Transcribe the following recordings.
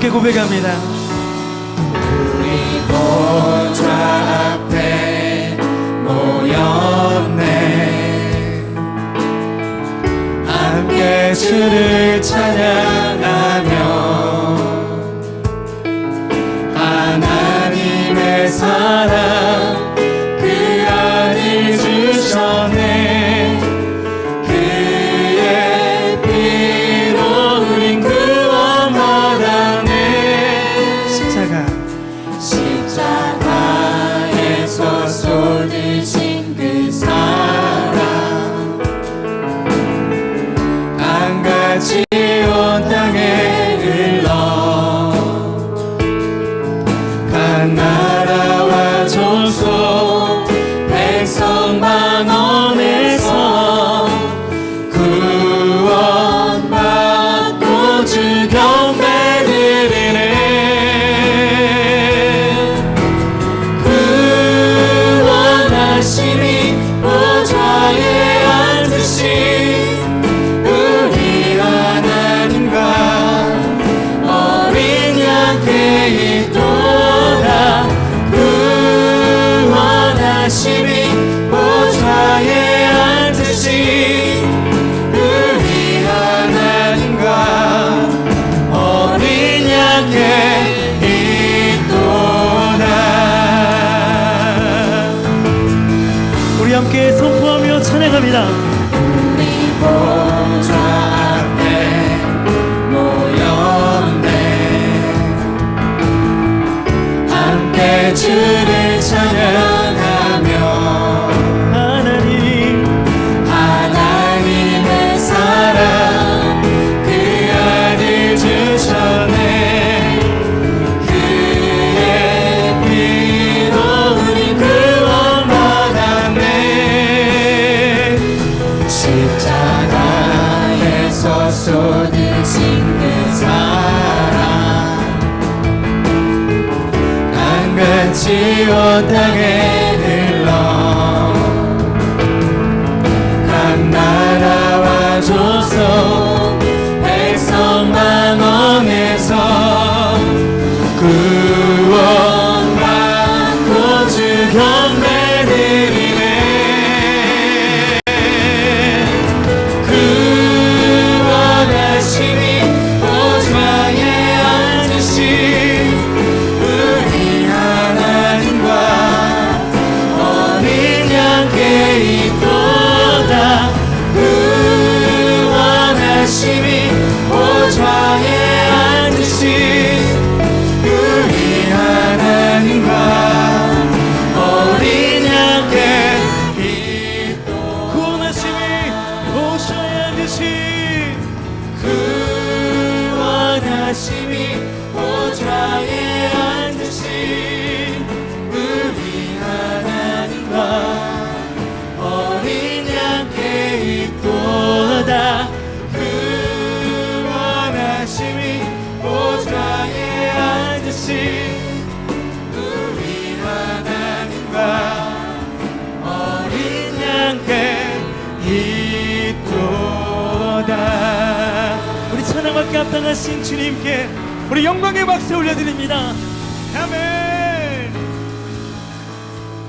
함께 고백합니다. 우리 보좌 앞에 모였네. 함께 주를 찬양. 감사합니다. 땅에 들러 각 나라 와줘서 백성 만원에서. 그 말씀이 모든 값당하신 주님께 우리 영광의 박수 올려드립니다. 아멘.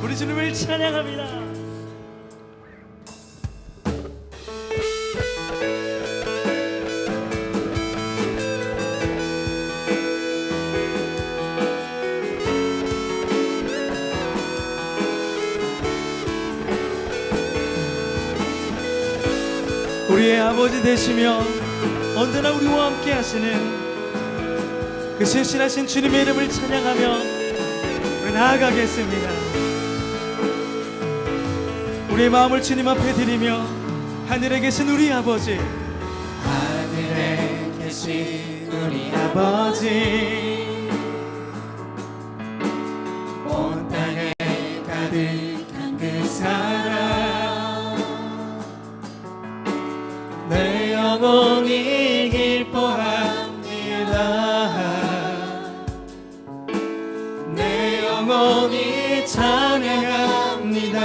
우리 주님을 찬양합니다. 우리의 아버지 되시며 언제나 우리와 함께 하시는 그 신실하신 주님의 이름을 찬양하며 나아가겠습니다. 우리의 마음을 주님 앞에 드리며 하늘에 계신 우리 아버지. 하늘에 계신 우리 아버지 찬양합니다.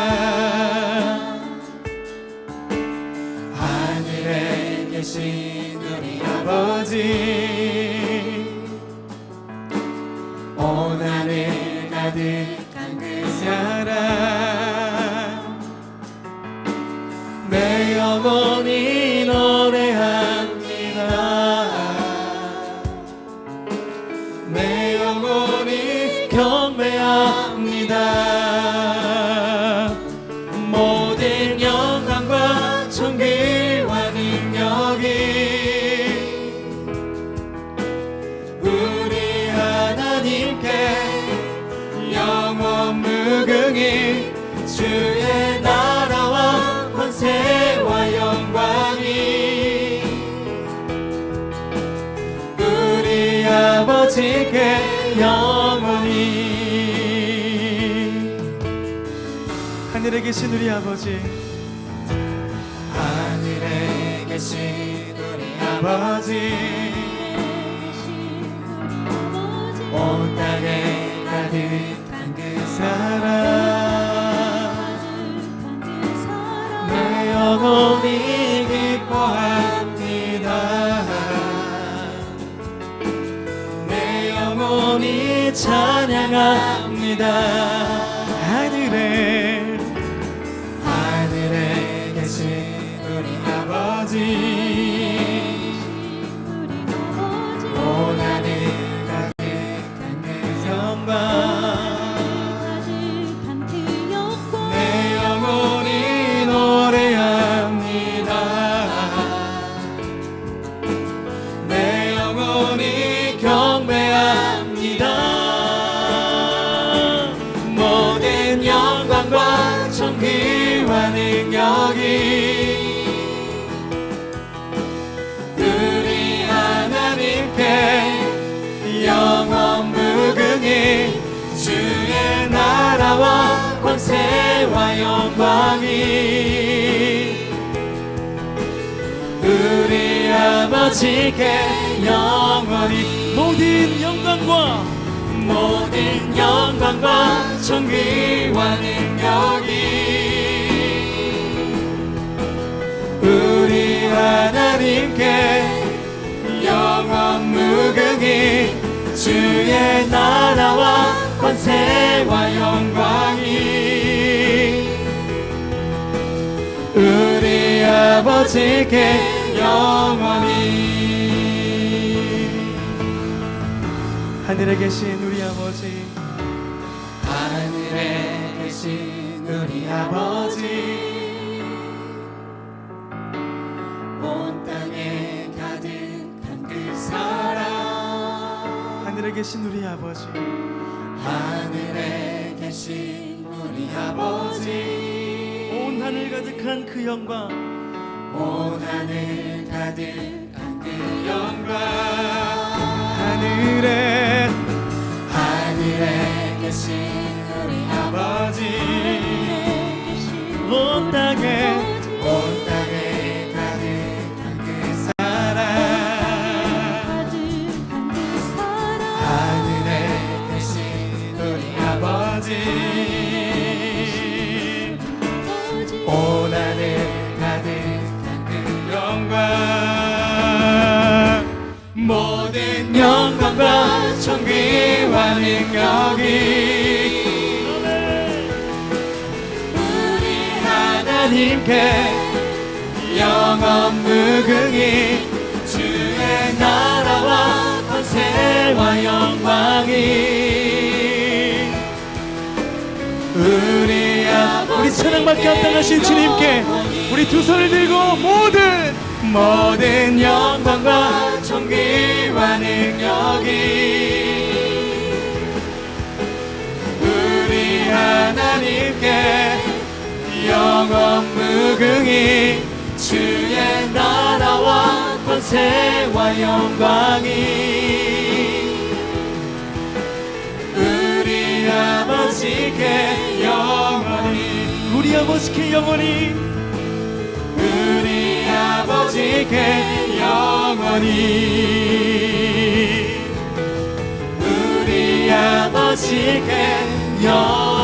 하늘에 계신 우리 아버지 온 하늘 가득한 그 사랑 내 영혼 무궁히 주의 나라와 권세와 영광이 우리 아버지께 영원히. 하늘에 계신 우리 아버지. 하늘에 계신 우리 아버지. 온 땅에 가득한 그 사랑 내 영혼이 기뻐합니다 내 영혼이 찬양합니다. 하늘에 하늘에 계신 우리 아버지 권세와 영광이. 우리 아버지께 영원히 모든 영광과 모든 영광과 존귀와 능력이 우리 하나님께 영원 무궁히 주의 나라와 권세와 영광 아버지께 영원히. 하늘에 계신 우리 아버지. 하늘에 계신 우리 아버지. 온 땅에 가득한 그 사랑. 하늘에 계신 우리 아버지. 하늘에 계신 우리 아버지. 온 하늘 가득한 그 영광 온 하늘 가득한 그 영광. 하늘에 하늘에 계신 우리 아버지. 온 땅에 온 영광과 존귀와 능력이. 우리 하나님께 영원 무궁히 주의 나라와 권세와 영광이. 우리 아버지 우리 찬양받게 합당하신 주님께 우리 두 손을 들고 모든 모든 영광과 영원 무궁히 주의 나라와 권세와 영광이 우리 아버지께 영원히 우리 아버지께 영원히 우리 아버지께 영원히 우리 아버지께 영원히